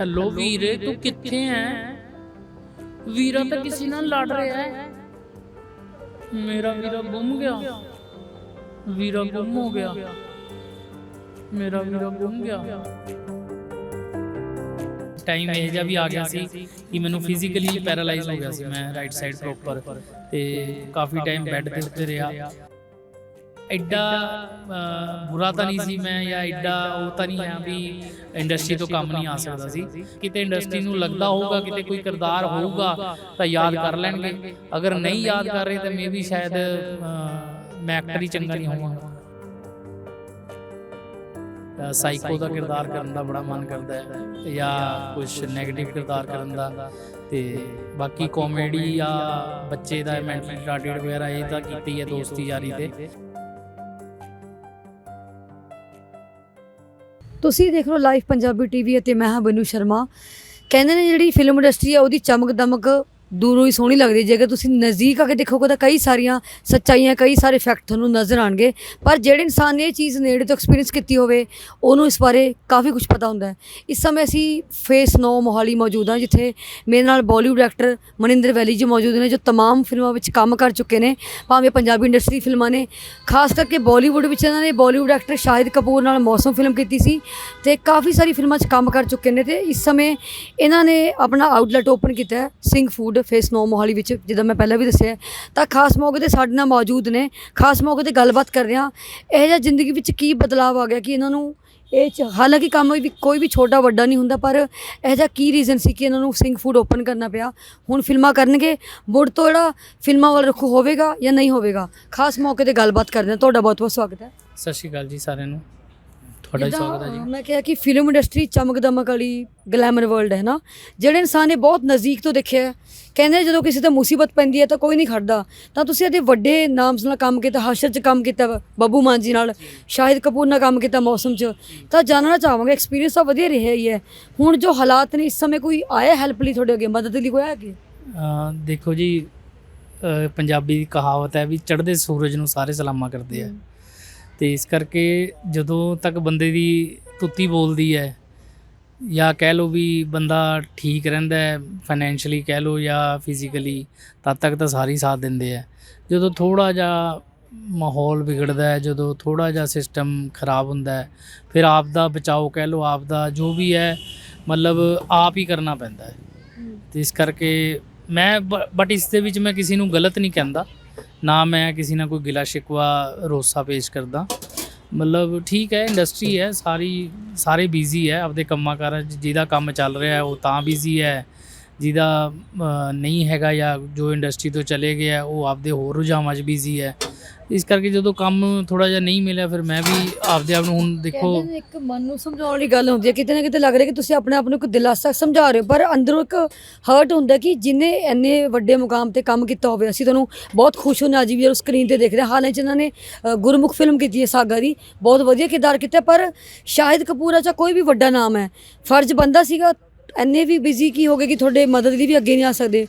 Hello ਵੀਰੇ ਤੂੰ ਕਿੱਥੇ ਐ? ਵੀਰਾ ਤਾਂ ਕਿਸੇ ਨਾਲ ਲੜ ਰਿਹਾ ਹੈ। ਮੇਰਾ ਵੀਰਾ ਗੁੰਮ ਗਿਆ। ਵੀਰਾ ਗੁੰਮ ਹੋ ਗਿਆ। ਮੇਰਾ ਵੀਰਾ ਗੁੰਮ ਗਿਆ। ਟਾਈਮ ਇਹ ਜਿਹਾ ਵੀ ਆ ਗਿਆ ਸੀ ਕਿ ਮੈਨੂੰ ਫਿਜ਼ੀਕਲੀ ਪੈਰਾਲਾਈਜ਼ ਹੋ ਗਿਆ ਸੀ। ਮੈਂ ਰਾਈਟ ਸਾਈਡ ਪ੍ਰੋਪਰ ਤੇ ਕਾਫੀ ਟਾਈਮ ਬੈੱਡ ਦੇ ਉੱਤੇ ਰਿਹਾ। ਐਡਾ ਬੁਰਾ ਤਾਂ ਨਹੀਂ ਸੀ ਮੈਂ ਜਾਂ ਐਡਾ ਉਹ ਤਾਂ ਨਹੀਂ ਹੈ ਵੀ ਇੰਡਸਟਰੀ ਤੋਂ ਕੰਮ ਨਹੀਂ ਆ ਸਕਦਾ ਸੀ। ਕਿਤੇ ਇੰਡਸਟਰੀ ਨੂੰ ਲੱਗਦਾ ਹੋਊਗਾ, ਕਿਤੇ ਕੋਈ ਕਿਰਦਾਰ ਹੋਊਗਾ, ਤਾਂ ਯਾਦ ਕਰ ਲੈਣਗੇ। ਅਗਰ ਨਹੀਂ ਯਾਦ ਕਰ ਰਹੇ ਤਾਂ ਮੇਬੀ ਸ਼ਾਇਦ ਮੈਂ ਐਕਟਰ ਹੀ ਚੰਗਾ ਨਹੀਂ ਹੋਵਾਂਗਾ। ਸਾਈਕੋ ਦਾ ਕਿਰਦਾਰ ਕਰਨ ਦਾ ਬੜਾ ਮਨ ਕਰਦਾ ਹੈ ਜਾਂ ਕੁਝ 네ਗੇਟਿਵ ਕਿਰਦਾਰ ਕਰਨ ਦਾ। ਤੇ ਬਾਕੀ ਕਾਮੇਡੀ ਜਾਂ ਬੱਚੇ ਦਾ ਮੈਂਟਲ ਰਿਟਾਰਡਡ ਵਗੈਰਾ, ਇਹ ਤਾਂ ਕੀਤੀ ਹੈ ਦੋਸਤੀ ਯਾਰੀ ਤੇ। ਤੁਸੀਂ ਦੇਖ ਰਹੇ ਹੋ ਲਾਈਵ ਪੰਜਾਬੀ ਟੀਵੀ ਅਤੇ ਮੈਂ ਹਾਂ ਬਨੂ ਸ਼ਰਮਾ। ਕਹਿੰਦੇ ਨੇ ਜਿਹੜੀ ਫਿਲਮ ਇੰਡਸਟਰੀ ਆ, ਉਹਦੀ ਚਮਕ ਦਮਕ ਦੂਰੋਂ ਹੀ ਸੋਹਣੀ ਲੱਗਦੀ ਹੈ ਜੇਕਰ ਤੁਸੀਂ ਨਜ਼ਦੀਕ ਆ ਕੇ ਦੇਖੋਗੇ ਤਾਂ ਕਈ ਸਾਰੀਆਂ ਸੱਚਾਈਆਂ ਕਈ ਸਾਰੇ ਫੈਕਟ ਤੁਹਾਨੂੰ ਨਜ਼ਰ ਆਣਗੇ ਪਰ ਜਿਹੜੇ ਇਨਸਾਨ ਨੇ ਇਹ ਚੀਜ਼ ਨੇੜੇ ਤੋਂ ਐਕਸਪੀਰੀਅੰਸ ਕੀਤੀ ਹੋਵੇ ਉਹਨੂੰ ਇਸ ਬਾਰੇ ਕਾਫੀ ਕੁਝ ਪਤਾ ਹੁੰਦਾ ਹੈ ਇਸ ਸਮੇਂ ਅਸੀਂ ਫੇਸ 9 ਮੋਹਾਲੀ ਮੌਜੂਦ ਹਾਂ ਜਿੱਥੇ ਮੇਰੇ ਨਾਲ ਬਾਲੀਵੁੱਡ ਐਕਟਰ ਮਨਿੰਦਰ ਵੈਲੀ ਜੀ ਮੌਜੂਦ ਨੇ ਜੋ तमाम ਫਿਲਮਾਂ ਵਿੱਚ ਕੰਮ ਕਰ ਚੁੱਕੇ ਨੇ ਭਾਵੇਂ ਪੰਜਾਬੀ ਇੰਡਸਟਰੀ ਫਿਲਮਾਂ ਨੇ ਖਾਸ ਕਰਕੇ ਬਾਲੀਵੁੱਡ ਵਿੱਚ ਇਹਨਾਂ ਨੇ ਬਾਲੀਵੁੱਡ ਐਕਟਰ ਸ਼ਾਹਿਦ ਕਪੂਰ ਨਾਲ ਮੌਸਮ ਫਿਲਮ ਕੀਤੀ ਸੀ ਤੇ ਕਾਫੀ ਸਾਰੀ ਫਿਲਮਾਂ 'ਚ ਕੰਮ ਕਰ ਚੁੱਕੇ ਨੇ ਤੇ ਇਸ ਸਮੇਂ ਇਹਨਾਂ ਨੇ ਆਪਣਾ ਆਊਟਲੈਟ ਓਪਨ ਕੀਤਾ ਹੈ ਸਿੰਘ ਫੂਡ ਫੇਸ 9 ਮੋਹਾਲੀ ਵਿੱਚ, ਜਿੱਦਾਂ ਮੈਂ ਪਹਿਲਾਂ ਵੀ ਦੱਸਿਆ ਤਾਂ ਖਾਸ ਮੌਕੇ ਤੇ ਸਾਡੇ ਨਾਲ ਮੌਜੂਦ ਨੇ, ਖਾਸ ਮੌਕੇ ਤੇ ਗੱਲਬਾਤ ਕਰ ਰਹੇ ਹਾਂ। ਇਹ ਜਿਹਾ ਜ਼ਿੰਦਗੀ ਵਿੱਚ ਕੀ ਬਦਲਾਅ ਆ ਗਿਆ ਕਿ ਇਹਨਾਂ ਨੂੰ ਇਹ 'ਚ, ਹਾਲਾਂਕਿ ਕੰਮ ਵੀ ਕੋਈ ਵੀ ਛੋਟਾ ਵੱਡਾ ਨਹੀਂ ਹੁੰਦਾ, ਪਰ ਇਹ ਜਿਹਾ ਕੀ ਰੀਜ਼ਨ ਸੀ ਕਿ ਇਹਨਾਂ ਨੂੰ ਸਿੰਘ ਫੂਡ ਓਪਨ ਕਰਨਾ ਪਿਆ? ਹੁਣ ਫਿਲਮਾਂ ਕਰਨਗੇ, ਮੁੜ ਤੋਂ ਜਿਹੜਾ ਫਿਲਮਾਂ ਵੱਲ ਰੁਖ ਹੋਵੇਗਾ ਜਾਂ ਨਹੀਂ ਹੋਵੇਗਾ? ਖਾਸ ਮੌਕੇ ਤੇ ਗੱਲਬਾਤ ਕਰਦੇ ਹਾਂ। ਤੁਹਾਡਾ ਬਹੁਤ ਬਹੁਤ ਸਵਾਗਤ ਹੈ। ਸਤਿ ਸ਼੍ਰੀ ਅਕਾਲ ਜੀ ਸਾਰਿਆਂ ਨੂੰ। ਤੁਹਾਡਾ ਜਿੱਦਾਂ, ਸਵਾਗਤ ਹੈ ਅਹ, ਜੀ। ਮੈਂ ਕਿਹਾ ਕਿ ਫਿਲਮ ਇੰਡਸਟਰੀ ਚਮਕ ਦਮਕ ਵਾਲੀ ਗਲੈਮਰ ਵਰਲਡ ਹੈ ਨਾ ਜਿਹੜੇ ਇਨਸਾਨ ਨੇ ਬਹੁਤ ਨਜ਼ਦੀਕ ਤੋਂ ਦੇਖਿਆ ਹੈ, ਕਹਿੰਦੇ ਜਦੋਂ ਕਿਸੇ ਤੇ ਮੁਸੀਬਤ ਪੈਂਦੀ ਹੈ ਤਾਂ ਕੋਈ ਨਹੀਂ ਖੜਦਾ। ਤਾਂ ਤੁਸੀਂ ਇਹਦੇ ਵੱਡੇ ਨਾਮਸ ਨਾਲ ਕੰਮ ਕੀਤਾ ਹਸ਼ਰ 'ਚ ਕੰਮ ਕੀਤਾ ਵਾ, ਬੱਬੂ ਮਾਨ ਜੀ ਨਾਲ ਸ਼ਾਹਿਦ ਕਪੂਰ ਨਾਲ ਕੰਮ ਕੀਤਾ ਮੌਸਮ 'ਚ ਤਾਂ ਜਾਣਨਾ ਚਾਹਾਂਗੇ ਐਕਸਪੀਰੀਅੰਸ ਤਾਂ ਵਧੀਆ ਰਿਹਾ ਹੀ ਹੈ। ਹੁਣ ਜੋ ਹਾਲਾਤ ਨੇ ਇਸ ਸਮੇਂ ਕੋਈ ਆਇਆ ਹੈਲਪ ਲਈ ਤੁਹਾਡੇ ਅੱਗੇ ਮਦਦ ਲਈ ਕੋਈ ਆਇਆ ਕਿ ਅਹ ਦੇਖੋ ਜੀ ਅਹ ਪੰਜਾਬੀ ਦੀ ਕਹਾਵਤ ਹੈ ਵੀ ਚੜ੍ਹਦੇ ਸੂਰਜ ਨੂੰ ਸਾਰੇ ਸਲਾਮਾਂ ਕਰਦੇ ਆ। ਤੇ ਇਸ ਕਰਕੇ ਜਦੋਂ ਤੱਕ ਬੰਦੇ ਦੀ ਤੁੱਤੀ ਬੋਲਦੀ ਹੈ ਜਾਂ ਕਹਿ ਲਓ ਵੀ ਬੰਦਾ ਠੀਕ ਰਹਿੰਦਾ ਹੈ ਫਾਈਨੈਂਸ਼ੀਅਲੀ ਕਹਿ ਲਓ ਜਾਂ ਫਿਜ਼ੀਕਲੀ ਤਦ ਤੱਕ ਤਾਂ ਸਾਰੇ ਸਾਥ ਦਿੰਦੇ ਆ। ਜਦੋਂ ਥੋੜਾ ਜਿਹਾ ਮਾਹੌਲ ਵਿਗੜਦਾ ਹੈ ਜਦੋਂ ਥੋੜਾ ਜਿਹਾ ਸਿਸਟਮ ਖਰਾਬ ਹੁੰਦਾ ਹੈ ਫਿਰ ਆਪ ਦਾ ਬਚਾਓ ਕਹਿ ਲਓ ਆਪ ਦਾ ਜੋ ਵੀ ਹੈ ਮਤਲਬ ਆਪ ਹੀ ਕਰਨਾ ਪੈਂਦਾ ਹੈ। ਤੇ ਇਸ ਕਰਕੇ ਮੈਂ ਬਟ ਇਸ ਦੇ ਵਿੱਚ ਮੈਂ ਕਿਸੇ ਨੂੰ ਗਲਤ ਨਹੀਂ ਕਹਿੰਦਾ। ਨਾ ਮੈਂ ਕਿਸੇ ਨਾਲ ਕੋਈ ਗਿਲਾ ਸ਼ਿਕਵਾ, ਰੋਸਾ ਪੇਸ਼ ਕਰਦਾ। ਮਤਲਬ ਠੀਕ ਹੈ ਇੰਡਸਟਰੀ ਹੈ, ਸਾਰੀ, ਸਾਰੇ ਬਿਜ਼ੀ ਹੈ, ਆਪਦੇ ਕੰਮਾਂ ਕਾਰਾਂ 'ਚ ਜਿਹਦਾ ਕੰਮ ਚੱਲ ਰਿਹਾ ਉਹ ਤਾਂ ਬਿਜ਼ੀ ਹੈ। ਜਿਹਦਾ ਨਹੀਂ ਹੈਗਾ ਜਾਂ ਜੋ ਇੰਡਸਟਰੀ ਤੋਂ ਚਲੇ ਗਿਆ, ਉਹ ਆਪਦੇ ਹੋਰ ਰੁਝਾਵਾਂ 'ਚ ਬਿਜ਼ੀ ਹੈ। ਇਸ ਕਰਕੇ ਜਦੋਂ ਕੰਮ ਥੋੜਾ ਜਿਹਾ ਨਹੀਂ ਮਿਲਿਆ ਫਿਰ ਮੈਂ ਵੀ ਆਪਦੇ ਆਪ ਨੂੰ ਹੁਣ ਦੇਖੋ ਕਹਿੰਦੇ ਨੇ ਇੱਕ ਮਨ ਨੂੰ ਸਮਝਾਉਣ ਵਾਲੀ ਗੱਲ ਹੁੰਦੀ ਹੈ ਕਿਤੇ ਨਾ ਕਿਤੇ ਲੱਗ ਰਿਹਾ ਕਿ ਤੁਸੀਂ ਆਪਣੇ ਆਪ ਨੂੰ ਇੱਕ ਦਿਲਾਸਾ ਸਮਝਾ ਰਹੇ ਹੋ ਪਰ ਅੰਦਰੋਂ ਇੱਕ ਹਰਟ ਹੁੰਦਾ ਕਿ ਜਿਨੇ ਇੰਨੇ ਵੱਡੇ ਮੁਕਾਮ ਤੇ ਕੰਮ ਕੀਤਾ ਹੋਵੇ ਅਸੀਂ ਤੁਹਾਨੂੰ ਬਹੁਤ ਖੁਸ਼ ਹੁੰਦੇ ਹਾਂ ਅੱਜ ਵੀ ਸਕਰੀਨ ਤੇ ਦੇਖ ਰਹੇ ਹਾਂ। ਹਾਲਾਂਕਿ ਇਹਨਾਂ ਨੇ ਅ, ਗੁਰਮੁਖ ਫਿਲਮ ਕੀਤੀ ਹੈ ਸਾਗਾ ਦੀ। ਬਹੁਤ ਵਧੀਆ ਕਿਰਦਾਰ ਕੀਤਾ ਪਰ ਸ਼ਾਹਿਦ ਕਪੂਰ ਅੱਛਾ ਕੋਈ ਵੀ ਵੱਡਾ ਨਾਮ ਹੈ ਫਰਜ਼ ਬੰਦਾ ਸੀਗਾ ਇੰਨੇ ਵੀ ਬਿਜ਼ੀ ਕੀ ਹੋ ਗਏ ਕਿ ਤੁਹਾਡੇ ਮਦਦ ਲਈ ਵੀ ਅੱਗੇ ਨਹੀਂ ਆ ਸਕਦੇ।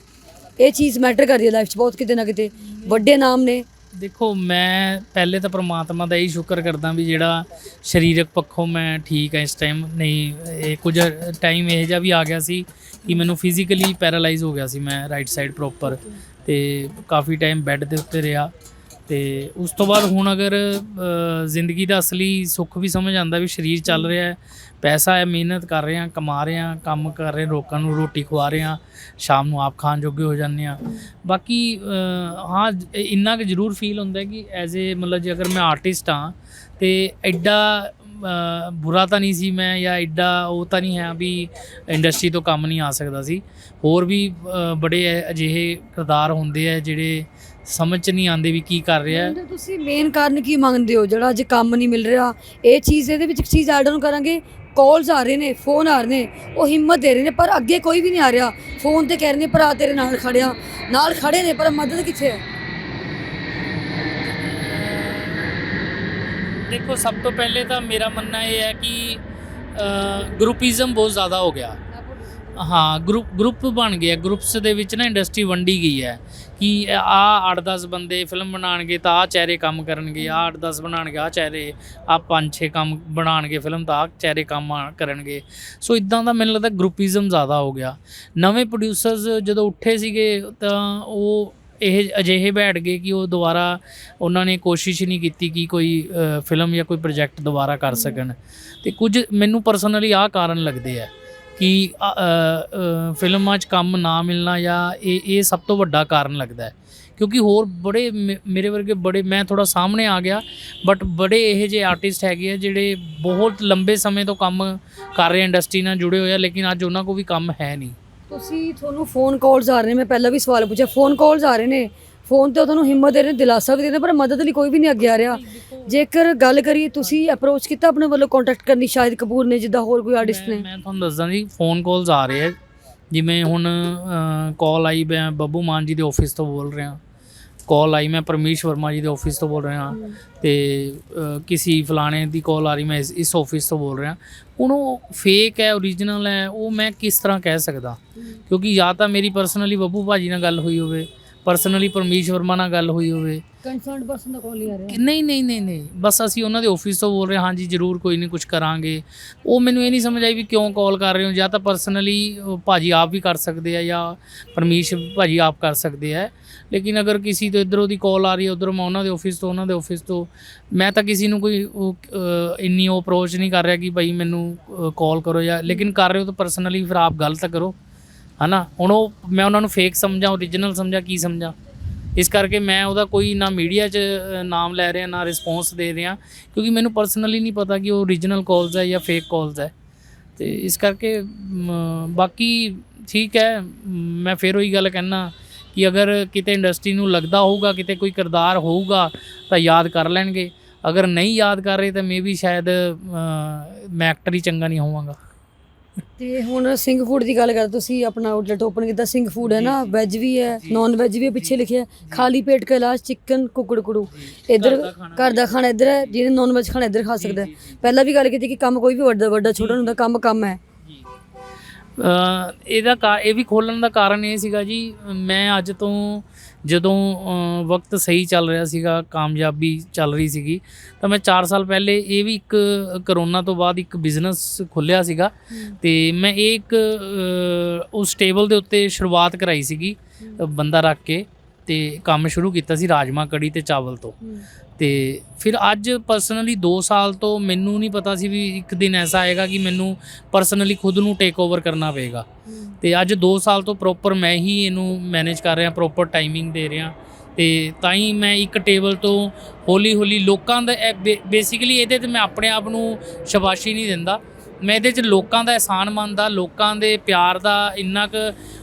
ਇਹ ਚੀਜ਼ ਮੈਟਰ ਕਰਦੀ ਹੈ ਲਾਈਫ 'ਚ ਬਹੁਤ ਕਿਤੇ ਨਾ ਕਿਤੇ। ਵੱਡੇ ਨਾਮ ਨੇ ਦੇਖੋ, ਮੈਂ ਪਹਿਲੇ ਤਾਂ ਪ੍ਰਮਾਤਮਾ ਦਾ ਹੀ ਸ਼ੁਕਰ ਕਰਦਾ ਵੀ ਜਿਹੜਾ ਸਰੀਰਕ ਪੱਖੋਂ ਮੈਂ ਠੀਕ ਹਾਂ ਇਸ ਟਾਈਮ ਨਹੀਂ, ਇਹ ਕੁਝ ਟਾਈਮ ਇਹ ਜਿਹਾ ਵੀ ਆ ਗਿਆ ਸੀ ਕਿ ਮੈਨੂੰ ਫਿਜ਼ੀਕਲੀ ਪੈਰਾਲਾਈਜ਼ ਹੋ ਗਿਆ ਸੀ ਮੈਂ ਰਾਈਟ ਸਾਈਡ ਪ੍ਰੋਪਰ ਤੇ ਕਾਫੀ ਟਾਈਮ ਬੈੱਡ ਦੇ ਉੱਤੇ ਰਿਹਾ। ਤੇ ਉਸ ਤੋਂ ਬਾਅਦ ਹੁਣ ਅਗਰ ਜ਼ਿੰਦਗੀ ਦਾ ਅਸਲੀ ਸੁੱਖ ਵੀ ਸਮਝ ਆਉਂਦਾ ਵੀ ਸਰੀਰ ਚੱਲ ਰਿਹਾ ਹੈ ਪੈਸਾ ਹੈ ਮਿਹਨਤ ਕਰ ਰਹੇ ਹਾਂ ਕਮਾ ਰਹੇ ਹਾਂ ਕੰਮ ਕਰ ਰਹੇ ਲੋਕਾਂ ਨੂੰ ਰੋਟੀ ਖਵਾ ਰਹੇ ਹਾਂ ਸ਼ਾਮ ਨੂੰ ਆਪ ਖਾਣ ਜੋਗੇ ਹੋ ਜਾਂਦੇ ਹਾਂ। ਬਾਕੀ ਹਾਂ ਇੰਨਾ ਕੁ ਜ਼ਰੂਰ ਫੀਲ ਹੁੰਦਾ ਕਿ ਐਜ਼ ਏ ਮਤਲਬ ਜੇ ਅਗਰ ਮੈਂ ਆਰਟਿਸਟ ਹਾਂ ਤੇ ਐਡਾ ਬੁਰਾ ਤਾਂ ਨਹੀਂ ਸੀ ਮੈਂ ਜਾਂ ਐਡਾ ਉਹ ਤਾਂ ਨਹੀਂ ਹੈ ਵੀ ਇੰਡਸਟਰੀ ਤੋਂ ਕੰਮ ਨਹੀਂ ਆ ਸਕਦਾ ਸੀ। ਹੋਰ ਵੀ ਬੜੇ ਅਜਿਹੇ ਕਿਰਦਾਰ ਹੁੰਦੇ ਆ ਜਿਹੜੇ ਸਮਝ ਚ ਨਹੀਂ ਆਉਂਦੇ ਵੀ ਕੀ ਕਰ ਰਿਹਾ ਤੁਸੀਂ ਮੇਨ ਕਾਰਨ ਕੀ ਮੰਗਦੇ ਹੋ? ਜਿਹੜਾ ਅੱਜ ਕੰਮ ਨਹੀਂ ਮਿਲ ਰਿਹਾ, ਇਹ ਚੀਜ਼ ਇਹਦੇ ਵਿੱਚ ਇੱਕ ਚੀਜ਼ ਐਡ ਆਨ ਕਰਾਂਗੇ ਕਾਲਸ ਆ ਰਹੇ ਨੇ ਫੋਨ ਆ ਰਹੇ ਨੇ, ਉਹ ਹਿੰਮਤ ਦੇ ਰਹੇ ਨੇ, ਪਰ ਅੱਗੇ ਕੋਈ ਵੀ ਨਹੀਂ ਆ ਰਿਹਾ। ਫੋਨ ਤੇ ਕਹਿ ਰਹੇ ਨੇ, ਭਰਾ ਤੇਰੇ ਨਾਲ ਖੜਿਆ, ਨਾਲ ਖੜੇ ਨੇ, ਪਰ ਮਦਦ ਕਿੱਥੇ ਹੈ ਦੇਖੋ, ਸਭ ਤੋਂ ਪਹਿਲੇ ਤਾਂ ਮੇਰਾ ਮੰਨਣਾ ਇਹ ਹੈ ਕਿ ਗਰੁੱਪਿਜ਼ਮ ਬਹੁਤ ਜ਼ਿਆਦਾ ਹੋ ਗਿਆ। ਹਾਂ ਗਰੁੱਪ ਗਰੁੱਪ ਬਣ ਗਿਆ ਗਰੁੱਪਸ ਦੇ ਵਿੱਚ ਨਾ ਇੰਡਸਟਰੀ ਵੰਡੀ ਗਈ ਹੈ ਕਿ ਆ 8-10 ਬੰਦੇ ਫਿਲਮ ਬਣਾਉਣਗੇ ਤਾਂ ਆ ਚਿਹਰੇ ਕੰਮ ਕਰਨਗੇ ਆ 8-10 ਬਣਾਉਣਗੇ ਆ ਚਿਹਰੇ ਆ 5-6 ਕੰਮ ਬਣਾਉਣਗੇ ਫਿਲਮ ਤਾਂ ਆ ਚਿਹਰੇ ਕੰਮ ਆ- ਕਰਨਗੇ। ਸੋ ਇਦਾਂ ਦਾ ਮੈਨੂੰ ਲੱਗਦਾ ਗਰੁੱਪਿਜ਼ਮ ਜ਼ਿਆਦਾ ਹੋ ਗਿਆ। ਨਵੇਂ ਪ੍ਰੋਡਿਊਸਰਸ ਜਦੋਂ ਉੱਠੇ ਸੀਗੇ ਤਾਂ ਉਹ ਇਹ ਅਜਿਹੇ ਬੈਠ ਗਏ ਕਿ ਉਹ ਦੁਬਾਰਾ ਉਹਨਾਂ ਨੇ ਕੋਸ਼ਿਸ਼ ਨਹੀਂ ਕੀਤੀ ਕਿ ਕੋਈ ਫਿਲਮ ਜਾਂ ਕੋਈ ਪ੍ਰੋਜੈਕਟ ਦੁਬਾਰਾ ਕਰ ਸਕਣ। ਤੇ ਕੁਝ ਮੈਨੂੰ ਪਰਸਨਲੀ ਆਹ ਕਾਰਨ ਲੱਗਦੇ ਆ ਕਿ ਫਿਲਮਾਂ 'ਚ ਕੰਮ ਨਾ ਮਿਲਣਾ ਜਾਂ ਇਹ ਇਹ ਸਭ ਤੋਂ ਵੱਡਾ ਕਾਰਨ ਲੱਗਦਾ ਹੈ। ਕਿਉਂਕਿ ਹੋਰ ਬੜੇ ਮੇ- ਮੇਰੇ ਵਰਗੇ ਬੜੇ, ਮੈਂ ਥੋੜਾ ਸਾਹਮਣੇ ਆ ਗਿਆ ਬਟ ਬੜੇ ਇਹ ਜਿਹੇ ਆਰਟਿਸਟ ਹੈਗੇ ਆ ਜਿਹੜੇ ਬਹੁਤ ਲੰਬੇ ਸਮੇਂ ਤੋਂ ਕੰਮ ਕਰ ਰਹੇ ਇੰਡਸਟਰੀ ਨਾਲ ਜੁੜੇ ਹੋਏ ਆ, ਲੇਕਿਨ ਅੱਜ ਉਹਨਾਂ ਕੋਲ ਵੀ ਕੰਮ ਹੈ ਨਹੀਂ। ਤੁਸੀਂ ਤੁਹਾਨੂੰ ਫੋਨ ਕਾਲਸ ਆ ਰਹੇ ਨੇ ਮੈਂ ਪਹਿਲਾਂ ਵੀ ਸਵਾਲ ਪੁੱਛਿਆ ਫੋਨ ਕਾਲਸ ਆ ਰਹੇ ਨੇ। ਫੋਨ ਤੇ ਤੁਹਾਨੂੰ ਹਿੰਮਤ ਦੇ ਰਹੇ ਨੇ ਦਿਲਾਸਾ ਵੀ ਦੇ ਰਹੇ ਨੇ ਪਰ ਮਦਦ ਲਈ ਕੋਈ ਵੀ ਨਹੀਂ ਅੱਗੇ ਆ ਰਿਹਾ। ਜੇਕਰ ਗੱਲ ਕਰੀਏ ਤੁਸੀਂ ਅਪਰੋਚ ਕੀਤਾ ਆਪਣੇ ਵੱਲੋਂ ਕੰਟੈਕਟ ਕਰਨੀ ਸ਼ਾਹਿਦ ਕਪੂਰ ਨੇ ਜਿੱਦਾਂ ਹੋਰ ਕੋਈ ਆਰਟਿਸਟ ਮੈਂ ਨੇ? ਮੈਂ ਤੁਹਾਨੂੰ ਦੱਸਦਾ ਜੀ ਫੋਨ ਕਾਲਸ ਆ ਰਹੇ ਆ। ਜਿਵੇਂ ਹੁਣ ਕਾਲ ਆਈ ਮੈਂ ਬੱਬੂ ਮਾਨ ਜੀ ਦੇ ਆਫਿਸ ਤੋਂ ਬੋਲ ਰਿਹਾ। ਕਾਲ ਆਈ। ਮੈਂ ਪਰਮੇਸ਼ ਵਰਮਾ ਜੀ ਦੇ ਆਫਿਸ ਤੋਂ ਬੋਲ ਰਿਹਾ ਤੇ ਕਿਸੇ ਫਲਾਣੇ ਦੀ ਕਾਲ ਆ ਰਹੀ ਮੈਂ ਇਸ ਆਫਿਸ ਤੋਂ ਬੋਲ ਰਿਹਾ। ਹੁਣ ਉਹ ਫੇਕ ਹੈ ਓਰੀਜਨਲ ਹੈ ਉਹ ਮੈਂ ਕਿਸ ਤਰ੍ਹਾਂ ਕਹਿ ਸਕਦਾ? ਕਿਉਂਕਿ ਜਾਂ ਤਾਂ ਮੇਰੀ ਪਰਸਨਲੀ ਬੱਬੂ ਭਾਜੀ ਨਾਲ ਗੱਲ ਹੋਈ ਹੋਵੇ ਪਰਸਨਲੀ ਪਰਮੇਸ਼ ਵਰਮਾ ਨਾਲ ਗੱਲ ਹੋਈ ਹੋਵੇ। ਕੰਸਰਨਡ ਪਰਸਨ ਦਾ ਕਾਲ ਹੀ ਆ ਕਿ ਨਹੀਂ ਨਹੀਂ ਨਹੀਂ ਨਹੀਂ। ਬਸ ਅਸੀਂ ਉਹਨਾਂ ਦੇ ਆਫਿਸ ਤੋਂ ਬੋਲ ਰਹੇ ਹਾਂ ਹਾਂਜੀ ਜ਼ਰੂਰ ਕੋਈ ਨਹੀਂ ਕੁਝ ਕਰਾਂਗੇ। ਉਹ ਮੈਨੂੰ ਇਹ ਨਹੀਂ ਸਮਝ ਆਈ ਵੀ ਕਿਉਂ ਕਾਲ ਕਰ ਰਹੇ ਹੋ। ਜਾਂ ਤਾਂ ਪਰਸਨਲੀ ਭਾਜੀ ਆਪ ਵੀ ਕਰ ਸਕਦੇ ਆ ਜਾਂ ਪਰਮੇਸ਼ ਭਾਜੀ ਆਪ ਕਰ ਸਕਦੇ ਆ। ਲੇਕਿਨ ਅਗਰ ਕਿਸੇ ਤੋਂ ਇਧਰੋਂ ਦੀ ਕਾਲ ਆ ਰਹੀ ਹੈ ਉਧਰੋਂ ਮੈਂ ਉਹਨਾਂ ਦੇ ਆਫਿਸ ਤੋਂ ਉਹਨਾਂ ਦੇ ਆਫਿਸ ਤੋਂ ਮੈਂ ਤਾਂ ਕਿਸੇ ਨੂੰ ਕੋਈ ਇੰਨੀ ਉਹ ਅਪਰੋਚ ਨਹੀਂ ਕਰ ਰਿਹਾ ਕਿ ਭਾਈ ਮੈਨੂੰ ਕਾਲ ਕਰੋ ਜਾਂ ਲੇਕਿਨ ਕਰ ਰਹੇ ਹੋ ਤਾਂ ਪਰਸਨਲੀ ਫਿਰ ਆਪ ਗੱਲ ਤਾਂ ਕਰੋ। ਹਨਾ? ਹੁਣ ਉਹ, ਮੈਂ ਉਹਨਾਂ ਨੂੰ ਫੇਕ ਸਮਝਾਂ ਓਰੀਜਨਲ ਸਮਝਾਂ, ਕੀ ਸਮਝਾਂ? ਇਸ ਕਰਕੇ ਮੈਂ ਉਹਦਾ ਕੋਈ ਨਾ ਮੀਡੀਆ 'ਚ ਨਾਮ ਲੈ ਰਿਹਾ, ਨਾ ਰਿਸਪੌਂਸ ਦੇ ਰਿਹਾ, ਕਿਉਂਕਿ ਮੈਨੂੰ ਪਰਸਨਲੀ ਨਹੀਂ ਪਤਾ ਕਿ ਉਹ ਓਰੀਜਨਲ ਕਾਲਸ ਹੈ ਜਾਂ ਫੇਕ ਕਾਲਸ ਹੈ। ਤੇ ਇਸ ਕਰਕੇ ਬਾਕੀ ਠੀਕ ਹੈ, ਮੈਂ ਫਿਰ ਉਹੀ ਗੱਲ ਕਹਿਣਾ ਕਿ ਅਗਰ ਕਿਤੇ ਇੰਡਸਟਰੀ ਨੂੰ ਲੱਗਦਾ ਹੋਊਗਾ, ਕਿਤੇ ਕੋਈ ਕਿਰਦਾਰ ਹੋਊਗਾ, ਤਾਂ ਯਾਦ ਕਰ ਲੈਣਗੇ। ਅਗਰ ਨਹੀਂ ਯਾਦ ਕਰ ਰਹੇ, ਤਾਂ ਮੇਬੀ ਸ਼ਾਇਦ ਮੈਂ ਐਕਟਰ ਹੀ ਚੰਗਾ ਨਹੀਂ ਹੋਵਾਂਗਾ। ਤੇ ਹੁਣ ਸਿੰਘ ਫੂਡ ਦੀ ਗੱਲ ਕਰ ਤੁਸੀਂ ਆਪਣਾ ਆਊਟਲੈਟ ਓਪਨ ਕੀਤਾ ਸਿੰਘ ਫੂਡ ਹੈ ਨਾ ਵੈਜ ਵੀ ਹੈ ਨਾਨ ਵੈਜ ਵੀ ਹੈ ਪਿੱਛੇ ਲਿਖਿਆ। ਖਾਲੀ ਪੇਟ ਕਾ ਇਲਾਜ ਚਿਕਨ ਕੁਕੜ ਕੁੜੂ। ਇੱਧਰ ਘਰ ਦਾ ਖਾਣਾ। ਇੱਧਰ ਹੈ ਜਿਹਨੇ ਨਾਨ ਵੈਜ ਖਾਣਾ ਇੱਧਰ ਖਾ ਸਕਦਾ ਪਹਿਲਾਂ ਵੀ ਗੱਲ ਕੀਤੀ ਕਿ ਕੰਮ ਕੋਈ ਵੀ ਵੱਡਾ ਵੱਡਾ ਛੋਟਾ ਹੁੰਦਾ ਕੰਮ ਕੰਮ ਹੈ। ਇਹਦਾ ਇਹ ਵੀ ਖੋਲਣ ਦਾ ਕਾਰਨ ਇਹ ਸੀਗਾ ਜੀ ਮੈਂ ਅੱਜ ਤੋਂ ਜਦੋਂ ਵਕਤ ਸਹੀ ਚੱਲ ਰਿਹਾ ਸੀਗਾ ਕਾਮਯਾਬੀ ਚੱਲ ਰਹੀ ਸੀਗੀ ਤਾਂ ਮੈਂ 4 ਸਾਲ ਪਹਿਲੇ ਇਹ ਵੀ ਇੱਕ ਕਰੋਨਾ ਤੋਂ ਬਾਅਦ ਇੱਕ ਬਿਜ਼ਨਸ ਖੋਲ੍ਹਿਆ ਸੀਗਾ। ਤੇ ਮੈਂ ਇਹ ਇੱਕ ਉਸ ਟੇਬਲ ਦੇ ਉੱਤੇ ਸ਼ੁਰੂਆਤ ਕਰਾਈ ਸੀਗੀ ਬੰਦਾ ਰੱਖ ਕੇ ਤੇ ਕੰਮ ਸ਼ੁਰੂ ਕੀਤਾ ਸੀ ਰਾਜਮਾ ਕੜੀ ਤੇ ਚਾਵਲ ਤੋਂ। ਤੇ ਫਿਰ ਅੱਜ ਪਰਸਨਲੀ 2 ਸਾਲ ਤੋਂ ਮੈਨੂੰ ਨਹੀਂ ਪਤਾ ਸੀ ਵੀ ਇੱਕ ਦਿਨ ਐਸਾ ਆਏਗਾ ਕਿ ਮੈਨੂੰ ਪਰਸਨਲੀ ਖੁਦ ਨੂੰ ਟੇਕ ਓਵਰ ਕਰਨਾ ਪਏਗਾ। ਤੇ ਅੱਜ 2 ਸਾਲ ਤੋਂ ਪ੍ਰੋਪਰ ਮੈਂ ਹੀ ਇਹਨੂੰ ਮੈਨੇਜ ਕਰ ਰਿਹਾ ਪ੍ਰੋਪਰ ਟਾਈਮਿੰਗ ਦੇ ਰਿਹਾ। ਤੇ ਤਾਂ ਹੀ ਮੈਂ ਇੱਕ ਟੇਬਲ ਤੋਂ ਹੌਲੀ ਹੌਲੀ ਲੋਕਾਂ ਦਾ ਬੇਸਿਕਲੀ ਇਹਦੇ ਤੇ ਮੈਂ ਆਪਣੇ ਆਪ ਨੂੰ ਸ਼ਾਬਾਸ਼ੀ ਨਹੀਂ ਦਿੰਦਾ। ਮੈਂ ਇਹਦੇ ਚ ਲੋਕਾਂ ਦਾ ਅਹਿਸਾਨ ਮੰਨਦਾ, ਲੋਕਾਂ ਦੇ ਪਿਆਰ ਦਾ ਇੰਨਾ ਕੁ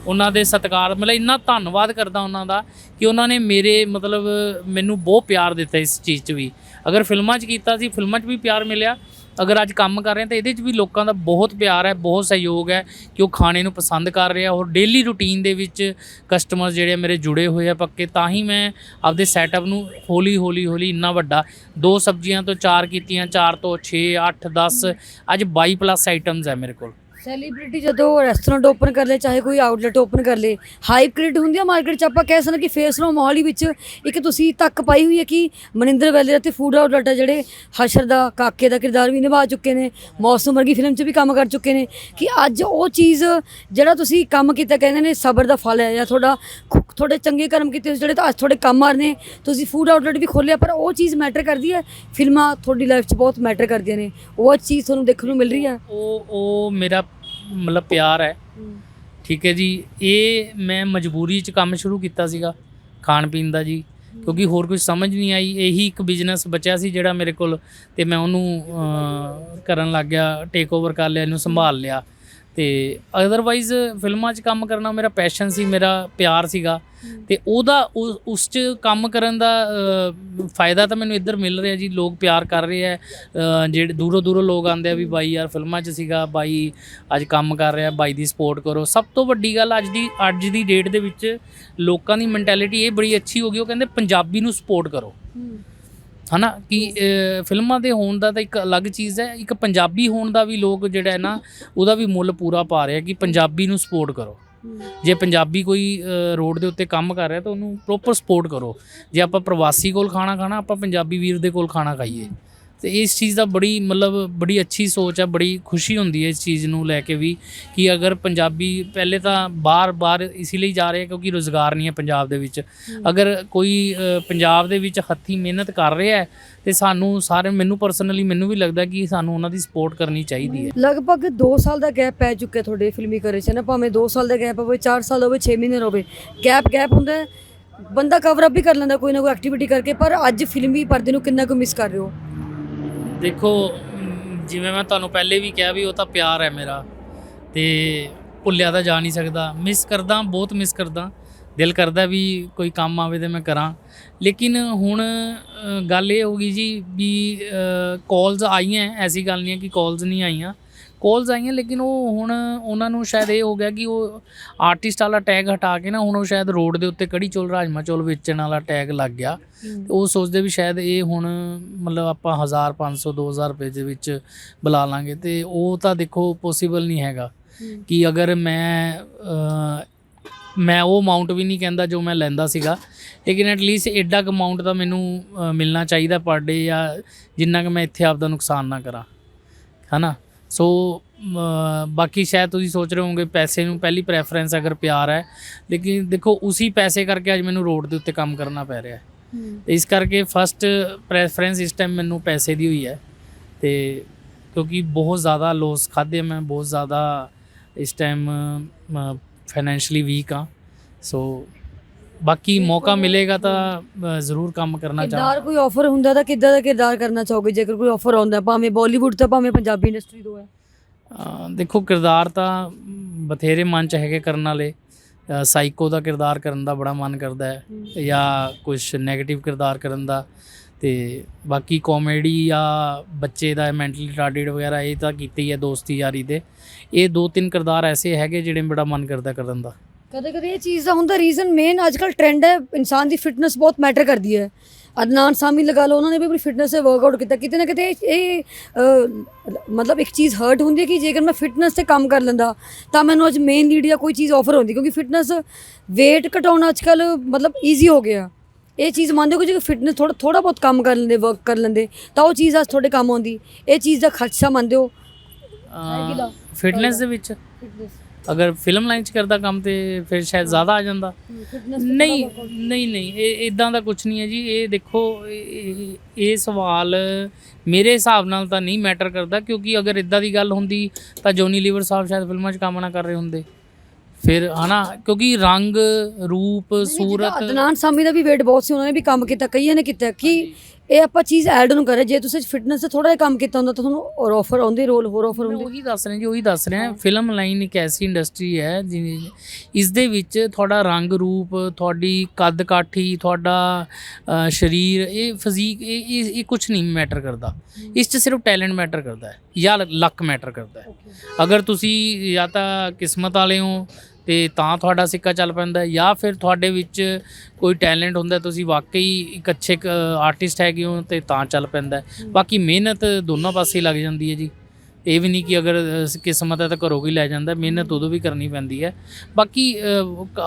ਉਹਨਾਂ ਦੇ ਸਤਿਕਾਰ, ਮਤਲਬ ਇੰਨਾ ਧੰਨਵਾਦ ਕਰਦਾ ਉਹਨਾਂ ਦਾ ਕਿ ਉਹਨਾਂ ਨੇ ਮੇਰੇ ਮਤਲਬ ਮੈਨੂੰ ਬਹੁਤ ਪਿਆਰ ਦਿੱਤਾ ਇਸ ਚੀਜ਼ 'ਚ ਵੀ। ਅਗਰ ਫਿਲਮਾਂ 'ਚ ਕੀਤਾ ਸੀ, ਫਿਲਮਾਂ 'ਚ ਵੀ ਪਿਆਰ ਮਿਲਿਆ ਅਗਰ ਅੱਜ ਕੰਮ ਕਰ ਰਹੇ ਤਾਂ ਇਹਦੇ 'ਚ ਵੀ ਲੋਕਾਂ ਦਾ ਬਹੁਤ ਪਿਆਰ ਹੈ, ਬਹੁਤ ਸਹਿਯੋਗ ਹੈ ਕਿ ਉਹ ਖਾਣੇ ਨੂੰ ਪਸੰਦ ਕਰ ਰਹੇ ਆ ਔਰ ਡੇਲੀ ਰੂਟੀਨ ਦੇ ਵਿੱਚ ਕਸਟਮਰ ਜਿਹੜੇ ਆ ਮੇਰੇ ਜੁੜੇ ਹੋਏ ਆ ਪੱਕੇ, ਤਾਂ ਹੀ ਮੈਂ ਆਪਦੇ ਸੈਟਅਪ ਨੂੰ ਹੌਲੀ ਹੌਲੀ ਹੌਲੀ ਇੰਨਾ ਵੱਡਾ ਦੋ ਸਬਜ਼ੀਆਂ ਤੋਂ ਚਾਰ ਕੀਤੀਆਂ, ਚਾਰ ਤੋਂ 6 8 10 ਅੱਜ 22 ਪਲੱਸ ਆਈਟਮਸ ਹੈ ਮੇਰੇ ਕੋਲ। ਸੈਲੀਬ੍ਰਿਟੀ ਜਦੋਂ ਰੈਸਟੋਰੈਂਟ ਓਪਨ ਕਰ ਲੇ, ਚਾਹੇ ਕੋਈ ਆਊਟਲੈਟ ਓਪਨ ਕਰ ਲੇ ਹਾਈਪ ਕ੍ਰੀਏਟ ਹੁੰਦੀ ਆ ਮਾਰਕੀਟ 'ਚ, ਆਪਾਂ ਕਹਿ ਸਕਦੇ ਕਿ ਫੇਸ ਨੂੰ ਮੋਹਾਲੀ ਵਿੱਚ ਇੱਕ ਤੁਸੀਂ ਤੱਕ ਪਾਈ ਹੋਈ ਹੈ ਕਿ ਮਨਿੰਦਰ ਵੈਲਰ ਅਤੇ ਫੂਡ ਆਊਟਲੈਟ ਆ ਜਿਹੜੇ ਹਸ਼ਰ ਦਾ, ਕਾਕੇ ਦਾ ਕਿਰਦਾਰ ਵੀ ਨਿਭਾ ਚੁੱਕੇ ਨੇ, ਮੌਸਮ ਵਰਗੀ ਫਿਲਮ 'ਚ ਵੀ ਕੰਮ ਕਰ ਚੁੱਕੇ ਨੇ, ਕਿ ਅੱਜ ਉਹ ਚੀਜ਼ ਜਿਹੜਾ ਤੁਸੀਂ ਕੰਮ ਕੀਤਾ ਕਹਿੰਦੇ ਨੇ ਸਬਰ ਦਾ ਫਲ ਹੈ ਜਾਂ ਤੁਹਾਡਾ ਖੁ- ਤੁਹਾਡੇ ਚੰਗੇ ਕਰਮ ਕੀਤੇ ਜਿਹੜੇ ਤਾਂ ਅੱਜ ਤੁਹਾਡੇ ਕੰਮ ਆ ਰਹੇ ਨੇ, ਤੁਸੀਂ ਫੂਡ ਆਊਟਲੈਟ ਵੀ ਖੋਲ੍ਹਿਆ, ਪਰ ਉਹ ਚੀਜ਼ ਮੈਟਰ ਕਰਦੀ ਹੈ, ਫਿਲਮਾਂ ਤੁਹਾਡੀ ਲਾਈਫ 'ਚ ਬਹੁਤ ਮੈਟਰ ਕਰਦੀਆਂ ਨੇ, ਉਹ ਚੀਜ਼ ਤੁਹਾਨੂੰ ਦੇਖਣ ਨੂੰ ਮਿਲ ਰਹੀ ਹੈ? ਉਹ ਉਹ ਮੇਰਾ ਮਤਲਬ ਪਿਆਰ ਹੈ। ਠੀਕ ਹੈ ਜੀ। ਇਹ ਮੈਂ ਮਜਬੂਰੀ 'ਚ ਕੰਮ ਸ਼ੁਰੂ ਕੀਤਾ ਸੀਗਾ ਖਾਣ ਪੀਣ ਦਾ ਜੀ। ਕਿਉਂਕਿ ਹੋਰ ਕੁਝ ਸਮਝ ਨਹੀਂ ਆਈ। ਇਹੀ ਇੱਕ ਬਿਜ਼ਨਸ ਬਚਿਆ ਸੀ ਜਿਹੜਾ ਮੇਰੇ ਕੋਲ ਤੇ ਮੈਂ ਉਹਨੂੰ ਕਰਨ ਲੱਗ ਗਿਆ ਟੇਕ ਓਵਰ ਕਰ ਲਿਆ ਇਹਨੂੰ ਸੰਭਾਲ ਲਿਆ। ਤੇ ਅਦਰਵਾਈਜ਼ ਫਿਲਮਾਂ 'ਚ ਕੰਮ ਕਰਨਾ ਮੇਰਾ ਪੈਸ਼ਨ ਸੀ ਮੇਰਾ ਪਿਆਰ ਸੀਗਾ। ਤੇ ਉਹਦਾ ਉਸ 'ਚ ਕੰਮ ਕਰਨ ਦਾ ਫਾਇਦਾ ਤਾਂ ਮੈਨੂੰ ਇੱਧਰ ਮਿਲ ਰਿਹਾ ਜੀ ਲੋਕ ਪਿਆਰ ਕਰ ਰਹੇ ਆ ਜਿਹੜੇ ਦੂਰੋਂ ਦੂਰੋਂ ਲੋਕ ਆਉਂਦੇ ਆ ਵੀ ਬਾਈ ਯਾਰ ਫਿਲਮਾਂ 'ਚ ਸੀਗਾ ਬਾਈ ਅੱਜ ਕੰਮ ਕਰ ਰਿਹਾ ਬਾਈ ਦੀ ਸਪੋਰਟ ਕਰੋ। ਸਭ ਤੋਂ ਵੱਡੀ ਗੱਲ ਅੱਜ ਦੀ ਅੱਜ ਦੀ ਡੇਟ ਦੇ ਵਿੱਚ ਲੋਕਾਂ ਦੀ ਮੈਂਟੈਲਿਟੀ ਇਹ ਬੜੀ ਅੱਛੀ ਹੋ ਗਈ ਉਹ ਕਹਿੰਦੇ ਪੰਜਾਬੀ ਨੂੰ ਸਪੋਰਟ ਕਰੋ। ਹਨਾ? ਕਿ ਫਿਲਮਾਂ ਦੇ ਹੋਣ ਦਾ ਤਾਂ ਇੱਕ ਅਲੱਗ ਚੀਜ਼ ਹੈ। ਇੱਕ ਪੰਜਾਬੀ ਹੋਣ ਦਾ ਵੀ ਲੋਕ ਜਿਹੜਾ ਹੈ ਨਾ ਉਹਦਾ ਵੀ ਮੁੱਲ ਪੂਰਾ ਪਾ ਰਿਹਾ ਕਿ ਪੰਜਾਬੀ ਨੂੰ ਸਪੋਰਟ ਕਰੋ। ਜੇ ਪੰਜਾਬੀ ਕੋਈ ਰੋਡ ਦੇ ਉੱਤੇ ਕੰਮ ਕਰ ਰਿਹਾ ਤਾਂ ਉਹਨੂੰ ਪ੍ਰੋਪਰ ਸਪੋਰਟ ਕਰੋ। ਜੇ ਆਪਾਂ ਪ੍ਰਵਾਸੀ ਕੋਲ ਖਾਣਾ ਖਾਣਾ ਆਪਾਂ ਪੰਜਾਬੀ ਵੀਰ ਦੇ ਕੋਲ ਖਾਣਾ ਖਾਈਏ। ਤੇ ਇਸ ਚੀਜ਼ ਦਾ ਬੜੀ ਮਤਲਬ ਬੜੀ ਅੱਛੀ ਸੋਚ ਹੈ ਬੜੀ ਖੁਸ਼ੀ ਹੁੰਦੀ ਹੈ ਇਸ ਚੀਜ਼ ਨੂੰ ਲੈ ਕੇ ਵੀ ਕਿ ਅਗਰ ਪੰਜਾਬੀ ਪਹਿਲੇ ਤਾਂ ਬਾਹਰ ਬਾਹਰ ਇਸ ਲਈ ਜਾ ਰਹੇ ਕਿਉਂਕਿ ਰੋਜ਼ਗਾਰ ਨਹੀਂ ਹੈ ਪੰਜਾਬ ਦੇ ਵਿੱਚ। ਅਗਰ ਕੋਈ ਪੰਜਾਬ ਦੇ ਵਿੱਚ ਹੱਥੀਂ ਮਿਹਨਤ ਕਰ ਰਿਹਾ ਹੈ ਤੇ ਸਾਨੂੰ ਸਾਰੇ ਮੈਨੂੰ ਪਰਸਨਲੀ ਮੈਨੂੰ ਵੀ ਲੱਗਦਾ ਕਿ ਸਾਨੂੰ ਉਹਨਾਂ ਦੀ ਸਪੋਰਟ ਕਰਨੀ ਚਾਹੀਦੀ ਹੈ। ਲਗਭਗ 2 ਸਾਲ ਦਾ ਗੈਪ ਪੈ ਚੁੱਕਿਆ ਤੁਹਾਡੇ ਫਿਲਮੀ ਕਰੀਅਰ 'ਚ ਨਾ ਭਾਵੇਂ 2 ਸਾਲ ਦਾ ਗੈਪ ਹੋਵੇ 4 ਸਾਲ ਹੋਵੇ 6 ਮਹੀਨੇ ਹੋਵੇ ਗੈਪ ਗੈਪ ਹੁੰਦਾ ਬੰਦਾ ਕਵਰ ਅਪ ਵੀ ਕਰ ਲੈਂਦਾ ਕੋਈ ਨਾ ਕੋਈ ਐਕਟੀਵਿਟੀ ਕਰਕੇ ਪਰ ਅੱਜ ਫਿਲਮੀ ਪਰਦੇ ਨੂੰ ਕਿੰਨਾ ਕੁ ਮਿਸ ਕਰ ਰਹੇ ਹੋ? ਦੇਖੋ ਜਿਵੇਂ ਮੈਂ ਤੁਹਾਨੂੰ ਪਹਿਲੇ ਵੀ ਕਿਹਾ ਵੀ ਉਹ ਤਾਂ ਪਿਆਰ ਹੈ ਮੇਰਾ ਤੇ ਭੁੱਲਿਆ ਤਾਂ ਜਾ ਨਹੀਂ ਸਕਦਾ। ਮਿਸ ਕਰਦਾ, ਬਹੁਤ ਮਿਸ ਕਰਦਾ। ਦਿਲ ਕਰਦਾ ਵੀ ਕੋਈ ਕੰਮ ਆਵੇ ਤੇ ਮੈਂ ਕਰਾਂ। ਲੇਕਿਨ ਹੁਣ ਗੱਲ ਇਹ ਹੋ ਗਈ ਜੀ ਵੀ ਕਾਲਸ ਆਈਆਂ, ਐਸੀ ਗੱਲ ਨਹੀਂ ਹੈ ਕਿ ਕਾਲਸ ਨਹੀਂ ਆਈਆਂ। ਕਾਲਸ ਆਈਆਂ ਲੇਕਿਨ ਉਹ ਹੁਣ ਉਹਨਾਂ ਨੂੰ ਸ਼ਾਇਦ ਇਹ ਹੋ ਗਿਆ ਕਿ ਉਹ ਆਰਟਿਸਟ ਵਾਲਾ ਟੈਗ ਹਟਾ ਕੇ ਨਾ ਹੁਣ ਉਹ ਸ਼ਾਇਦ ਰੋਡ ਦੇ ਉੱਤੇ ਕੜੀ ਚੋਲ ਰਾਜਮਾ ਚੋਲ ਵੇਚਣ ਵਾਲਾ ਟੈਗ ਲੱਗ ਗਿਆ। ਤੇ ਉਹ ਸੋਚਦੇ ਵੀ ਸ਼ਾਇਦ ਇਹ ਹੁਣ ਮਤਲਬ ਆਪਾਂ 1000 500 2000 ਰੁਪਏ ਦੇ ਵਿੱਚ ਬੁਲਾ ਲਾਂਗੇ। ਤੇ ਉਹ ਤਾਂ ਦੇਖੋ ਪੋਸੀਬਲ ਨਹੀਂ ਹੈਗਾ ਕਿ ਅਗਰ ਮੈਂ ਮੈਂ ਉਹ ਅਮਾਉਂਟ ਵੀ ਨਹੀਂ ਕਹਿੰਦਾ ਜੋ ਮੈਂ ਲੈਂਦਾ ਸੀਗਾ। ਲੇਕਿਨ ਐਟਲੀਸਟ ਐਡਾ ਕੁ ਅਮਾਉਂਟ ਤਾਂ ਮੈਨੂੰ ਮਿਲਣਾ ਚਾਹੀਦਾ ਪਰ ਡੇ ਜਾਂ ਜਿੰਨਾ ਕਿ ਮੈਂ ਇੱਥੇ ਆਪਦਾ ਨੁਕਸਾਨ ਨਾ ਕਰਾਂ। ਹਨਾ? ਸੋ ਬਾਕੀ ਸ਼ਾਇਦ ਤੁਸੀਂ ਸੋਚ ਰਹੇ ਹੋਵੋਗੇ ਪੈਸੇ ਨੂੰ ਪਹਿਲੀ ਪ੍ਰੈਫਰੈਂਸ ਅਗਰ ਪਿਆਰ ਹੈ ਲੇਕਿਨ ਦੇਖੋ ਉਸੇ ਪੈਸੇ ਕਰਕੇ ਅੱਜ ਮੈਨੂੰ ਰੋਡ ਦੇ ਉੱਤੇ ਕੰਮ ਕਰਨਾ ਪੈ ਰਿਹਾ ਹੈ। ਤੇ ਇਸ ਕਰਕੇ ਫਸਟ ਪ੍ਰੈਫਰੈਂਸ ਇਸ ਟਾਈਮ ਮੈਨੂੰ ਪੈਸੇ ਦੀ ਹੋਈ ਹੈ ਤੇ ਕਿਉਂਕਿ ਬਹੁਤ ਜ਼ਿਆਦਾ ਲੋਸ ਖਾਦੇ ਮੈਂ ਬਹੁਤ ਜ਼ਿਆਦਾ ਇਸ ਟਾਈਮ ਫਾਈਨੈਂਸ਼ਲੀ ਵੀਕ ਆ ਸੋ ਬਾਕੀ ਮੌਕਾ ਮਿਲੇਗਾ ਤਾਂ ਜ਼ਰੂਰ ਕੰਮ ਕਰਨਾ ਚਾਹਾਂ ਕਿਰਦਾਰ ਕੋਈ ਆਫਰ ਹੁੰਦਾ ਤਾਂ ਕਿੱਦਾਂ ਦਾ ਕਿਰਦਾਰ ਕਰਨਾ ਚਾਹੋਗੇ? ਜੇਕਰ ਕੋਈ ਆਫਰ ਆਉਂਦਾ ਭਾਵੇਂ ਬਾਲੀਵੁੱਡ ਤੋਂ ਭਾਵੇਂ ਪੰਜਾਬੀ ਇੰਡਸਟਰੀ ਤੋਂ ਹੈ। ਦੇਖੋ ਕਿਰਦਾਰ ਤਾਂ ਬਥੇਰੇ ਮਨ ਚ ਹੈਗੇ ਕਰਨ ਵਾਲੇ। ਸਾਈਕੋ ਦਾ ਕਿਰਦਾਰ ਕਰਨ ਦਾ ਬੜਾ ਮਨ ਕਰਦਾ ਹੈ। ਜਾਂ ਕੁਝ 네ਗੇਟਿਵ ਕਿਰਦਾਰ ਕਰਨ ਦਾ। ਤੇ ਬਾਕੀ ਕਾਮੇਡੀ ਜਾਂ ਬੱਚੇ ਦਾ ਮੈਂਟਲੀ ਰਿਟਾਰਡਡ ਵਗੈਰਾ ਇਹ ਤਾਂ ਕੀਤੀ ਹੈ ਦੋਸਤੀ ਯਾਰੀ ਦੇ। ਇਹ ਦੋ ਤਿੰਨ ਕਿਰਦਾਰ ਐਸੇ ਹੈਗੇ ਜਿਹੜੇ ਬੜਾ ਮਨ ਕਰਦਾ ਕਰਨ ਦਾ। ਕਦੇ ਕਦੇ ਇਹ ਚੀਜ਼ ਦਾ ਹੁੰਦਾ ਰੀਜ਼ਨ ਮੇਨ ਅੱਜਕੱਲ ਟ੍ਰੈਂਡ ਹੈ ਇਨਸਾਨ ਦੀ ਫਿਟਨੈਸ ਬਹੁਤ ਮੈਟਰ ਕਰਦੀ ਹੈ। ਅਦਨਾਨ ਸਾਮੀ ਲਗਾ ਲਓ ਉਹਨਾਂ ਨੇ ਵੀ ਆਪਣੀ ਫਿਟਨੈਸ ਤੇ ਵਰਕਆਊਟ ਕੀਤਾ। ਕਿਤੇ ਨਾ ਕਿਤੇ ਇਹ ਮਤਲਬ ਇੱਕ ਚੀਜ਼ ਹਰਟ ਹੁੰਦੀ ਹੈ ਕਿ ਜੇਕਰ ਮੈਂ ਫਿਟਨੈਸ ਤੇ ਕੰਮ ਕਰ ਲੈਂਦਾ ਤਾਂ ਮੈਨੂੰ ਅੱਜ ਮੇਨ ਲੀਡ ਜਾਂ ਕੋਈ ਚੀਜ਼ ਆਫਰ ਹੁੰਦੀ ਕਿਉਂਕਿ ਫਿਟਨੈਸ weight ਘਟਾਉਣਾ ਅੱਜਕੱਲ ਮਤਲਬ ਈਜ਼ੀ ਹੋ ਗਿਆ। ਇਹ ਚੀਜ਼ ਮੰਨਦੇ ਹੋ ਕਿ ਜੇ ਫਿਟਨੈਸ ਥੋੜਾ ਥੋੜਾ ਬਹੁਤ ਕੰਮ ਕਰ ਲੈਂਦੇ ਵਰਕ ਕਰ ਲੈਂਦੇ ਤਾਂ ਉਹ ਚੀਜ਼ ਅੱਜ ਤੁਹਾਡੇ ਕੰਮ ਆਉਂਦੀ। ਇਹ ਚੀਜ਼ ਦਾ ਖਰਚਾ ਮੰਨਦੇ ਹੋ? ਫਿਟਨੈਸ ਦੇ ਵਿੱਚ? ਫਿਟਨੈਸ ਅਗਰ ਫਿਲਮ ਲਾਈਨ ਚ ਕਰਦਾ ਕੰਮ ਤੇ ਫਿਰ ਸ਼ਾਇਦ ਜ਼ਿਆਦਾ ਆ ਜਾਂਦਾ। ਨਹੀਂ ਨਹੀਂ ਨਹੀਂ ਇਹ ਇਦਾਂ ਦਾ ਕੁਝ ਨਹੀਂ ਹੈ ਜੀ। ਇਹ ਦੇਖੋ ਇਹ- ਸਵਾਲ ਮੇਰੇ ਹਿਸਾਬ ਨਾਲ ਤਾਂ ਨਹੀਂ ਮੈਟਰ ਕਰਦਾ ਕਿਉਂਕਿ ਅਗਰ ਇਦਾਂ ਦੀ ਗੱਲ ਹੁੰਦੀ ਤਾਂ ਜੋਨੀ ਲੀਵਰ ਸਾਹਿਬ ਸ਼ਾਇਦ ਫਿਲਮਾਂ 'ਚ ਕੰਮ ਨਾ ਕਰ ਰਹੇ ਹੁੰਦੇ। ਫਿਰ ਹਨਾ ਕਿਉਂਕਿ ਰੰਗ ਰੂਪ ਸੂਰਤ ਅਦਨਾਨ ਸਾਮੀ ਦਾ ਵੀ weight ਬਹੁਤ ਸੀ ਉਹਨਾਂ ਨੇ ਵੀ ਕੰਮ ਕੀਤਾ ਕਈਆਂ ਨੇ ਕੀਤਾ। ਕਿ ਇਹ ਆਪਾਂ ਚੀਜ਼ ਐਡ ਨੂੰ ਕਰੇ ਜੇ ਤੁਸੀਂ ਫਿਟਨੈਸ ਤੇ ਥੋੜਾ ਜਿਹਾ ਕੰਮ ਕੀਤਾ ਹੁੰਦਾ ਤਾਂ ਤੁਹਾਨੂੰ ਹੋਰ ਆਫਰ ਆਉਂਦੇ ਰੋਲ ਹੋਰ ਆਫਰ ਹੁੰਦੇ। ਉਹੀ ਦੱਸ ਰਿਹਾ ਜੀ ਉਹੀ ਦੱਸ ਰਿਹਾ ਫਿਲਮ ਲਾਈਨ ਇੱਕ ਐਸੀ ਇੰਡਸਟਰੀ ਹੈ ਇਸ ਦੇ ਵਿੱਚ ਤੁਹਾਡਾ ਰੰਗ ਰੂਪ ਤੁਹਾਡੀ ਕੱਦ ਕਾਠੀ ਤੁਹਾਡਾ ਸਰੀਰ ਇਹ ਫਿਜ਼ੀਕ ਇਹ ਇਹ, ਇਹ ਕੁਝ ਨਹੀਂ ਮੈਟਰ ਕਰਦਾ। ਇਸ 'ਚ ਸਿਰਫ ਟੈਲੈਂਟ ਮੈਟਰ ਕਰਦਾ ਹੈ ਜਾਂ ਲੱਕ ਮੈਟਰ ਕਰਦਾ ਹੈ। ਅਗਰ ਤੁਸੀਂ ਜਾਂ ਤਾਂ ਕਿਸਮਤ ਵਾਲੇ ਹੋ ਤੇ ਤਾਂ ਤੁਹਾਡਾ ਸਿੱਕਾ ਚੱਲ ਪੈਂਦਾ ਜਾਂ ਫਿਰ ਤੁਹਾਡੇ ਵਿੱਚ ਕੋਈ ਟੈਲੈਂਟ ਹੁੰਦਾ ਤੁਸੀਂ ਵਾਕਈ ਇੱਕ ਅੱਛੇ ਆਰਟਿਸਟ ਹੈਗੇ ਹੋ ਤੇ ਤਾਂ ਚੱਲ ਪੈਂਦਾ। ਬਾਕੀ ਮਿਹਨਤ ਦੋਨੋਂ ਪਾਸੇ ਲੱਗ ਜਾਂਦੀ ਹੈ ਜੀ। ਇਹ ਵੀ ਨਹੀਂ ਕਿ ਅਗਰ ਕਿਸਮਤ ਹੈ ਤਾਂ ਘਰੋਂ ਹੀ ਲੈ ਜਾਂਦਾ ਮਿਹਨਤ ਉਦੋਂ ਵੀ ਕਰਨੀ ਪੈਂਦੀ ਹੈ। ਬਾਕੀ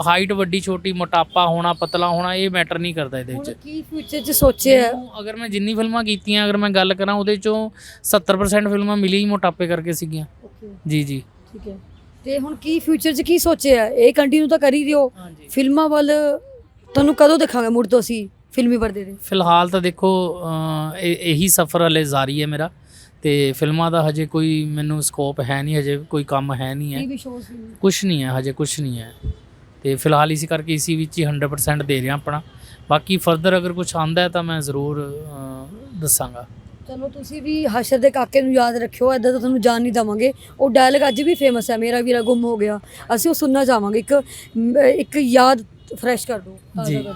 ਹਾਈਟ ਵੱਡੀ ਛੋਟੀ ਮੋਟਾਪਾ ਹੋਣਾ ਪਤਲਾ ਹੋਣਾ ਇਹ ਮੈਟਰ ਨਹੀਂ ਕਰਦਾ ਇਹਦੇ ਵਿੱਚ। ਕੀ ਫਿਊਚਰ 'ਚ ਸੋਚਿਆ? ਅਗਰ ਮੈਂ ਜਿੰਨੀ ਫਿਲਮਾਂ ਕੀਤੀਆਂ ਅਗਰ ਮੈਂ ਗੱਲ ਕਰਾਂ ਉਹਦੇ ਚੋਂ 70% ਫਿਲਮਾਂ ਮਿਲੀ ਹੀ ਮੋਟਾਪੇ ਕਰਕੇ ਸੀਗੀਆਂ। ਜੀ ਜੀ। ਠੀਕ ਹੈ। ਤੇ ਹੁਣ ਕੀ ਫਿਊਚਰ 'ਚ ਕੀ ਸੋਚਿਆ? ਇਹ ਕੰਟੀਨਿਊ ਤਾਂ ਕਰ ਦਿਓ ਹਾਂਜੀ। ਫਿਲਮਾਂ ਵੱਲ ਤੁਹਾਨੂੰ ਕਦੋਂ ਦੇਖਾਂਗੇ ਮੁੜ ਤੋਂ ਅਸੀਂ ਫਿਲਮੀ ਪਰਦੇ ਦੇ ਫਿਲਹਾਲ ਤਾਂ ਦੇਖੋ ਇਹ- ਇਹੀ ਸਫ਼ਰ ਹਲੇ ਜਾਰੀ ਹੈ ਮੇਰਾ। ਤੇ ਫਿਲਮਾਂ ਦਾ ਹਜੇ ਕੋਈ ਮੈਨੂੰ ਸਕੋਪ ਹੈ ਨਹੀਂ ਹਜੇ ਕੋਈ ਕੰਮ ਹੈ ਨਹੀਂ ਹੈ। ਟੀਵੀ ਸ਼ੋਜ਼ ਕੁਝ ਨਹੀਂ। ਹੈ ਹਜੇ ਕੁਝ ਨਹੀਂ ਹੈ। ਤੇ ਫਿਲਹਾਲ ਇਸੇ ਕਰਕੇ ਇਸੀ ਵਿੱਚ ਹੀ 100% ਦੇ ਰਿਹਾ ਆਪਣਾ। ਬਾਕੀ ਫਰਦਰ ਅਗਰ ਕੁਝ ਆਂਦਾ ਹੈ ਤਾਂ ਮੈਂ ਜ਼ਰੂਰ ਦੱਸਾਂਗਾ। ਚਲੋ ਤੁਸੀਂ ਵੀ ਹਸ਼ਰ ਦੇ ਕਾਕੇ ਨੂੰ ਯਾਦ ਰੱਖਿਓ ਐਦਾਂ ਤਾਂ ਤੁਹਾਨੂੰ ਜਾਣ ਨਹੀਂ ਦਵਾਂਗੇ। ਉਹ ਡਾਇਲੌਗ ਅੱਜ ਵੀ ਫੇਮਸ ਹੈ ਮੇਰਾ ਵੀਰਾ ਗੁੰਮ ਹੋ ਗਿਆ। ਅਸੀਂ ਉਹ ਸੁਣਨਾ ਚਾਹਾਂਗੇ ਇੱਕ ਇੱਕ ਯਾਦ ਫਰੈਸ਼ ਕਰ ਤਾਜ਼ਾ ਜੀ।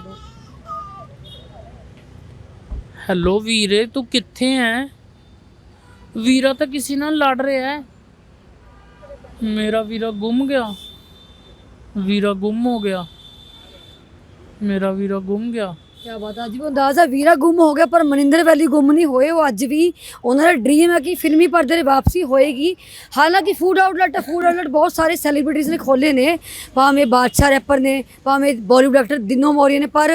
ਹੈਲੋ ਵੀਰੇ ਤੂੰ ਕਿੱਥੇ ਹੈ ਵੀਰਾ ਤਾਂ ਕਿਸੇ ਨਾਲ ਲੜ ਰਿਹਾ ਹੈ। ਮੇਰਾ ਵੀਰਾ ਗੁੰਮ ਗਿਆ। ਵੀਰਾ ਗੁੰਮ ਹੋ ਗਿਆ। ਮੇਰਾ ਵੀਰਾ ਗੁੰਮ ਗਿਆ। ਕਿਆ ਬਾਤ ਹੈ ਅੱਜ ਵੀ ਅੰਦਾਜ਼ਾ ਵੀਰਾ ਗੁੰਮ ਹੋ ਗਿਆ, ਪਰ ਮਨਿੰਦਰ ਵੈਲੀ ਗੁੰਮ ਨਹੀਂ ਹੋਏ, ਉਹ ਅੱਜ ਵੀ ਉਹਨਾਂ ਦਾ ਡ੍ਰੀਮ ਹੈ ਕਿ ਫਿਲਮੀ ਪਰਦੇ 'ਤੇ ਵਾਪਸੀ ਹੋਏਗੀ। ਹਾਲਾਂਕਿ ਫੂਡ ਆਊਟਲੈਟ ਫੂਡ ਆਊਟਲੈਟ ਬਹੁਤ ਸਾਰੇ ਸੈਲੀਬ੍ਰਿਟੀਜ਼ ਨੇ ਖੋਲੇ ਨੇ, ਭਾਵੇਂ ਬਾਦਸ਼ਾਹ ਰੈਪਰ ਨੇ, ਭਾਵੇਂ ਬਾਲੀਵੁੱਡ ਐਕਟਰ ਦਿਨੋ ਮੌਰੀਆ ਨੇ, ਪਰ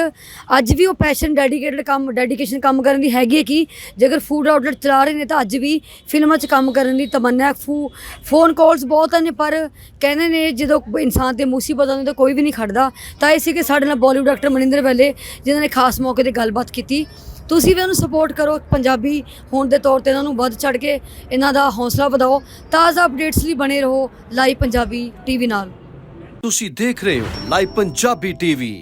ਅੱਜ ਵੀ ਉਹ ਪੈਸ਼ਨ ਡੈਡੀਕੇਟਡ ਕੰਮ ਡੈਡੀਕੇਸ਼ਨ ਕੰਮ ਕਰਨ ਦੀ ਹੈਗੀ ਹੈ ਕਿ ਜੇਕਰ ਫੂਡ ਆਊਟਲੈਟ ਚਲਾ ਰਹੇ ਨੇ ਤਾਂ ਅੱਜ ਵੀ ਫਿਲਮਾਂ 'ਚ ਕੰਮ ਕਰਨ ਦੀ ਤਮੰਨਾ ਫੂ ਫੋਨ ਕਾਲਸ ਬਹੁਤ ਨੇ, ਪਰ ਕਹਿੰਦੇ ਨੇ ਜਦੋਂ ਇਨਸਾਨ ਤੇ ਮੁਸੀਬਤ ਆਉਂਦੀ ਤਾਂ ਕੋਈ ਵੀ ਨਹੀਂ ਖੜਦਾ। ਤਾਂ ਇਹ ਸੀ ਕਿ ਸਾਡੇ ਨਾਲ ਬਾਲੀਵੁੱਡ ਐਕਟਰ ਮਨਿੰਦਰ ਵੈਲੇ, ਜਿਨ੍ਹਾਂ ਨੇ ਖਾਸ ਮੌਕੇ ਤੇ ਗੱਲਬਾਤ ਕੀਤੀ। ਤੁਸੀਂ ਵੀ ਉਹਨੂੰ ਸਪੋਰਟ ਕਰੋ ਪੰਜਾਬੀ ਹੋਣ ਦੇ ਤੌਰ ਤੇ ਇਹਨਾਂ ਨੂੰ ਵੱਧ ਚੜ ਕੇ ਇਹਨਾਂ ਦਾ ਹੌਸਲਾ ਵਧਾਓ। ਤਾਜ਼ਾ ਅਪਡੇਟਸ ਲਈ ਬਣੇ ਰਹੋ ਲਾਈਵ ਪੰਜਾਬੀ ਟੀਵੀ ਨਾਲ। ਤੁਸੀਂ ਦੇਖ ਰਹੇ ਹੋ ਲਾਈਵ ਪੰਜਾਬੀ ਟੀਵੀ।